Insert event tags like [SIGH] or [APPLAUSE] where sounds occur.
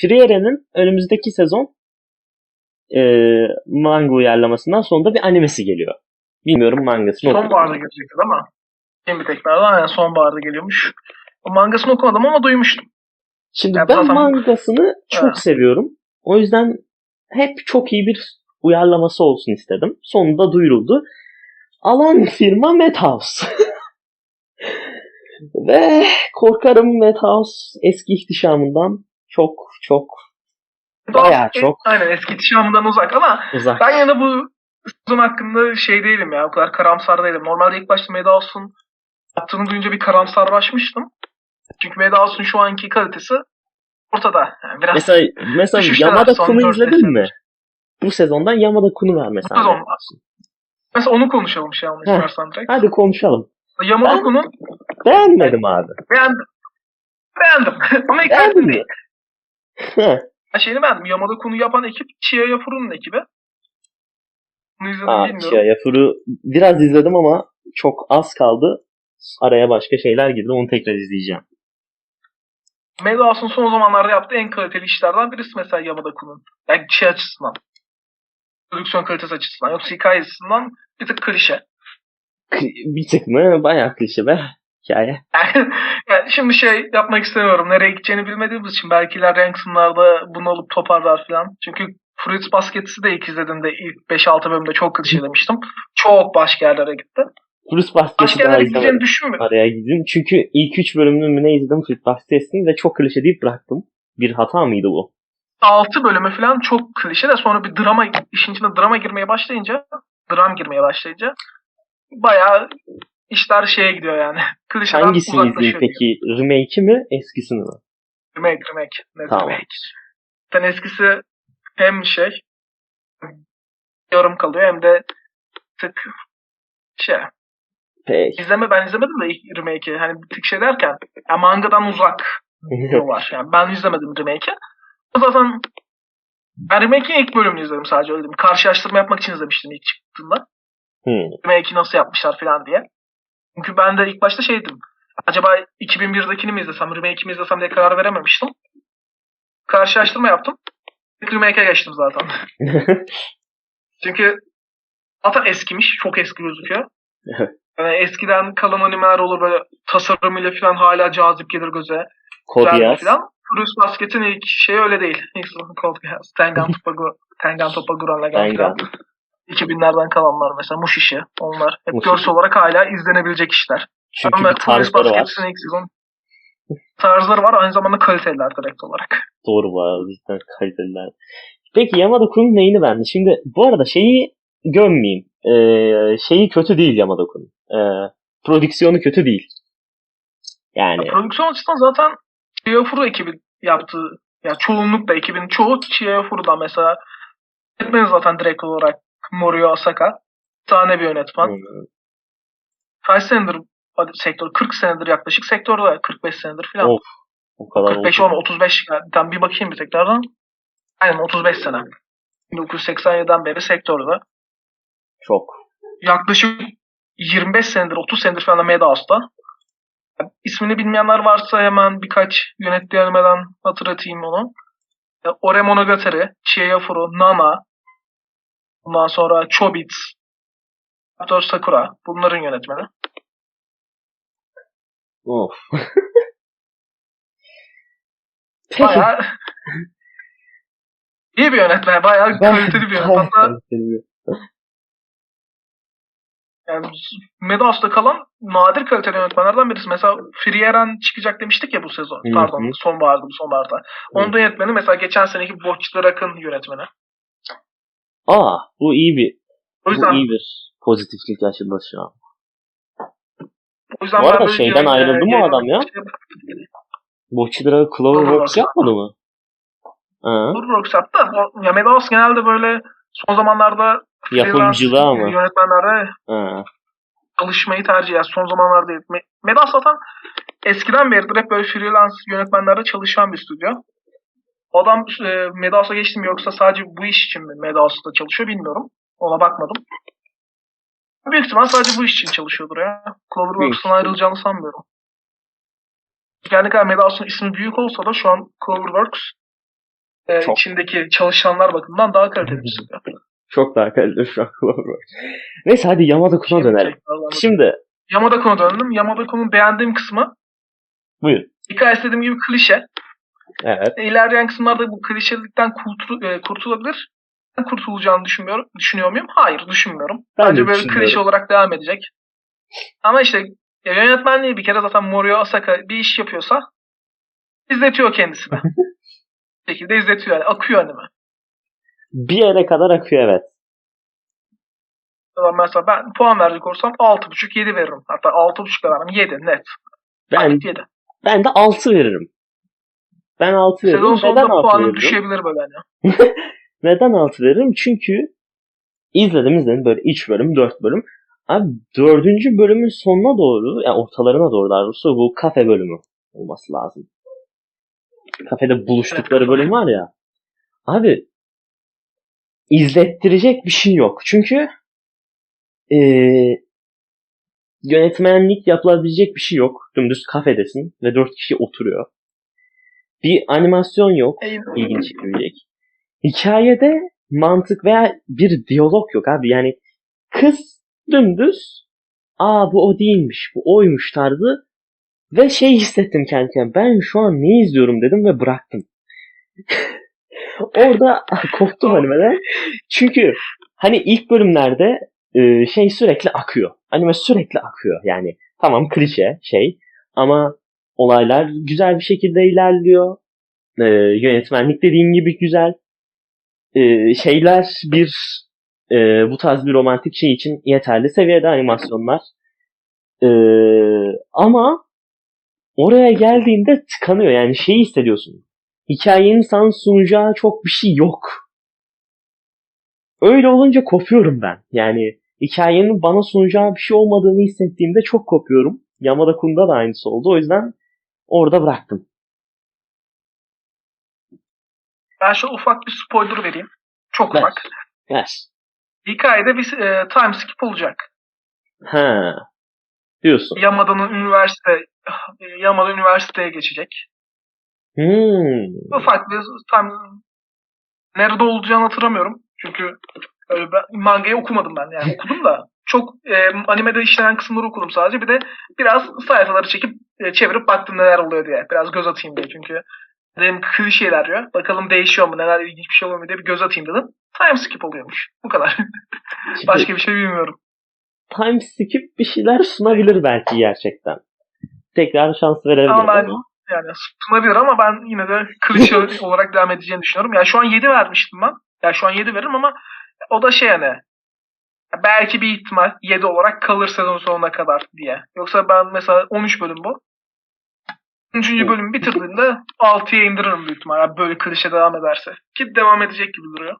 Friere'nin önümüzdeki sezon e, manga uyarlamasından sonunda bir animesi geliyor. Bilmiyorum mangasını okudum. Sonbaharda gelecekti mi? Kim bir tekrarda aynen sonbaharda geliyormuş. O mangasını okumadım ama duymuştum. Şimdi Ya ben zaten- mangasını çok Evet. seviyorum. O yüzden hep çok iyi bir uyarlaması olsun istedim. Sonunda duyuruldu. Alan [LAUGHS] firma Madhouse. [LAUGHS] Ve korkarım Madhouse eski ihtişamından çok çok Bayağı çok. Aynen eski ihtişamından uzak ama uzak. ben yine bu sezon hakkında şey değilim ya. O kadar karamsar değilim. Normalde ilk başta Madhouse'un yaptığını duyunca bir karamsarlaşmıştım. Çünkü Madhouse'un şu anki kalitesi ortada. Yani biraz Mesela, mesela Yamada Kun'u izledin mi? Bu sezondan Yamada Kun'u var mesela. sezon. mesela onu konuşalım şey Heh. varsan direkt. Hadi konuşalım. Yamada Kun'un Beğenmedim abi. beğendim. Beğendim. [LAUGHS] ama ilk beğendim mi? değil. Heh. Ha şeyini beğendim. Yamada Kun'u yapan ekip Chiya Furu'nun ekibi. Bunu izledim Aa, bilmiyorum. Chia Yafur'u biraz izledim ama çok az kaldı. Araya başka şeyler girdi. Onu tekrar izleyeceğim. Madhouse'un son zamanlarda yaptığı en kaliteli işlerden birisi mesela Yamada Kun'un. Yani şey açısından. Prodüksiyon kalitesi açısından. Yoksa hikaye açısından bir tık klişe. Bir tık mı? Bayağı klişe be. Hikaye. Yani, [LAUGHS] yani şimdi şey yapmak istemiyorum. Nereye gideceğini bilmediğimiz için belki ileride Rankson'larda bunu alıp toparlar falan. Çünkü Fruits Basket'i de ilk izlediğimde ilk 5-6 bölümde çok klişe demiştim. Çok başka yerlere gitti. Fruits Basket'i Başka yerlere gideceğini düşünmüyorum. Araya gidin. Çünkü ilk 3 bölümünü mü ne izledim Fruits Basket'in ve çok klişe deyip bıraktım. Bir hata mıydı bu? 6 bölümü falan çok klişe de sonra bir drama işin içine drama girmeye başlayınca dram girmeye başlayınca bayağı işler şeye gidiyor yani. [LAUGHS] Klişeden Hangisini izleyeyim peki? Remake'i mi? Eskisini mi? Remake remake. Ne Tamam. remake. Zaten eskisi hem şey yorum kalıyor hem de tık şey Peki. izleme ben izlemedim de remake'i hani bir tık şey derken ya mangadan uzak [LAUGHS] var. Yani ben izlemedim remake'i. Zaten ben remake'in ilk bölümünü izledim sadece öyle diyeyim. Karşılaştırma yapmak için izlemiştim ilk çıktığında. Hmm. Remake'i nasıl yapmışlar falan diye. Çünkü ben de ilk başta şeydim. Acaba 2001'dekini mi izlesem, remake'i mi izlesem diye karar verememiştim. Karşılaştırma yaptım. Remake'e geçtim zaten. [LAUGHS] Çünkü zaten eskimiş. Çok eski gözüküyor. Yani eskiden kalan animeler olur böyle tasarımıyla falan hala cazip gelir göze. Kod yaz. falan. Bruce Basket'in ilk şeyi öyle değil. Sezon Cold Geass. Tengan Topagura, Tengan Topagura Lagan Tengan. Falan. 2000'lerden kalanlar mesela Mushishi. Onlar hep Mushishi. görsel olarak hala izlenebilecek işler. Çünkü Ama bir tarzları var. İlk sezon tarzları var aynı zamanda kaliteliler direkt olarak. Doğru bayağı cidden kaliteliler. Peki Yamada Kun'un neyini beğendi? Şimdi bu arada şeyi gömmeyeyim. Ee, şeyi kötü değil Yamada Kun'un. Ee, prodüksiyonu kötü değil. Yani Prodüksiyon açısından zaten Chiyafuru ekibi yaptığı ya çoğunlukla ekibin çoğu Chiyafuru'dan mesela yönetmeni zaten direkt olarak Morio Asaka. Tane bir yönetmen. Hmm, Kaç senedir sektör 40 senedir yaklaşık sektörde 45 senedir falan. Of, o kadar 45 oldu. olma 35 yani tam bir bakayım bir tekrardan. Aynen 35 sene. 1987'den beri sektörde. Çok. Yaklaşık 25 senedir 30 senedir falan da Madhouse'da. Yani İsmini bilmeyenler varsa hemen birkaç yönettiği animeden hatırlatayım onu. E, Ore Monogatari, Chiyafuru, Nana, ondan sonra Chobits, Raptor Sakura bunların yönetmeni. Of. [LAUGHS] Peki. Bayağı iyi bir yönetmen. Bayağı kaliteli bir yönetmen. Hatta yani Meadows'ta kalan nadir kaliteli yönetmenlerden birisi. Mesela Frieren çıkacak demiştik ya bu sezon. Pardon sonbaharda bu sonbaharda. Onun da yönetmeni mesela geçen seneki Watch the Rock'ın yönetmeni. Aa, bu iyi bir O bu yüzden, iyi bir pozitiflik yaşadı şu an. o yüzden Bu arada şeyden ayrıldı mı adam ya? Watch'lara Cloverworks yapmadı mı? Cloverworks yaptı. Ya Meadows genelde böyle son zamanlarda yapımcılığa mı? Yönetmenlere Ha, çalışmayı tercih eder. Son zamanlarda değil. Zaten eskiden beridir hep böyle freelance yönetmenlerde çalışan bir stüdyo. Adam e, Meadows'a geçti mi yoksa sadece bu iş için mi Meadows'ta çalışıyor bilmiyorum. Ona bakmadım. Büyük ihtimal sadece bu iş için çalışıyordur ya. Cloverworks'tan ayrılacağını sanmıyorum. Yani kadar Meadows'un ismi büyük olsa da şu an Cloverworks e, Çok. içindeki çalışanlar bakımından daha kaliteli bir stüdyo. [LAUGHS] Çok daha kaliteli şu an. Neyse hadi Yamada Kun'a dönelim. Şimdi Yamada Kun'a döndüm. Yamada Kun'un beğendiğim kısmı buyur. hikayesi dediğim gibi klişe. Evet. E, İlerleyen kısımlarda bu klişelikten kurtul e, kurtulabilir. Ben kurtulacağını düşünmüyorum. Düşünüyor muyum? Hayır, düşünmüyorum. Ben Bence böyle klişe olarak devam edecek. Ama işte ya yönetmenliği bir kere zaten Morio Asaka bir iş yapıyorsa izletiyor kendisine. [LAUGHS] bir şekilde izletiyor yani. Akıyor anime. Bir yere kadar akıyor evet. Mesela Mesela ben puan verecek olsam 6.5-7 veririm. Hatta 6.5 da vermem. 7 net. Ben Net 7. ben de 6 veririm. Ben 6 veririm. Sezon sonunda Neden 6 puanım düşebilir böyle hani. [LAUGHS] Neden 6 veririm? Çünkü izledim izledim böyle 3 bölüm 4 bölüm. Abi 4. bölümün sonuna doğru yani ortalarına doğru daha doğrusu bu kafe bölümü olması lazım. Kafede buluştukları bölüm var ya. Abi izlettirecek bir şey yok. Çünkü eee yönetmenlik yapılabilecek bir şey yok. Dümdüz kafedesin ve 4 kişi oturuyor. Bir animasyon yok ilginç çekebilecek. Hikayede mantık veya bir diyalog yok abi. Yani kız dümdüz aa bu o değilmiş, bu oymuş tarzı ve şey hissettim kendi kendime. Ben şu an ne izliyorum dedim ve bıraktım. [LAUGHS] Orada [LAUGHS] koptum animeden. Çünkü hani ilk bölümlerde e, şey sürekli akıyor. Anime sürekli akıyor. Yani tamam klişe şey ama olaylar güzel bir şekilde ilerliyor. E, yönetmenlik dediğim gibi güzel. E, şeyler bir e, bu tarz bir romantik şey için yeterli seviyede animasyonlar. E, ama oraya geldiğinde tıkanıyor. Yani şeyi hissediyorsun. Hikayenin sana sunacağı çok bir şey yok. Öyle olunca kopuyorum ben. Yani hikayenin bana sunacağı bir şey olmadığını hissettiğimde çok kopuyorum. Yamada Kun'da da aynısı oldu. O yüzden orada bıraktım. Ben şu ufak bir spoiler vereyim. Çok Ver. ufak. Yes. Hikayede bir e, time skip olacak. Ha. Diyorsun. Yamada'nın üniversite Yamada üniversiteye geçecek. Hmm. Ufak bir time nerede olacağını hatırlamıyorum. Çünkü öyle ben, mangayı okumadım ben yani okudum da çok e, animede işlenen kısımları okudum sadece. Bir de biraz sayfaları çekip e, çevirip baktım neler oluyor diye. Biraz göz atayım diye çünkü dedim klişeler diyor. Bakalım değişiyor mu neler ilginç bir şey oluyor mu diye bir göz atayım dedim. Time skip oluyormuş. Bu kadar. Başka bir şey bilmiyorum. time skip bir şeyler sunabilir belki gerçekten. Tekrar şans verebilirim Ama ben- ama. Yani sunabilir ama ben yine de klişe [LAUGHS] olarak devam edeceğini düşünüyorum. Yani şu an 7 vermiştim ben. Yani şu an 7 veririm ama o da şey yani belki bir ihtimal 7 olarak kalır sezon sonuna kadar diye. Yoksa ben mesela 13 bölüm bu. 13. bölümü bitirdiğinde 6'ya indiririm büyük ihtimal. Yani böyle klişe devam ederse. Ki devam edecek gibi duruyor.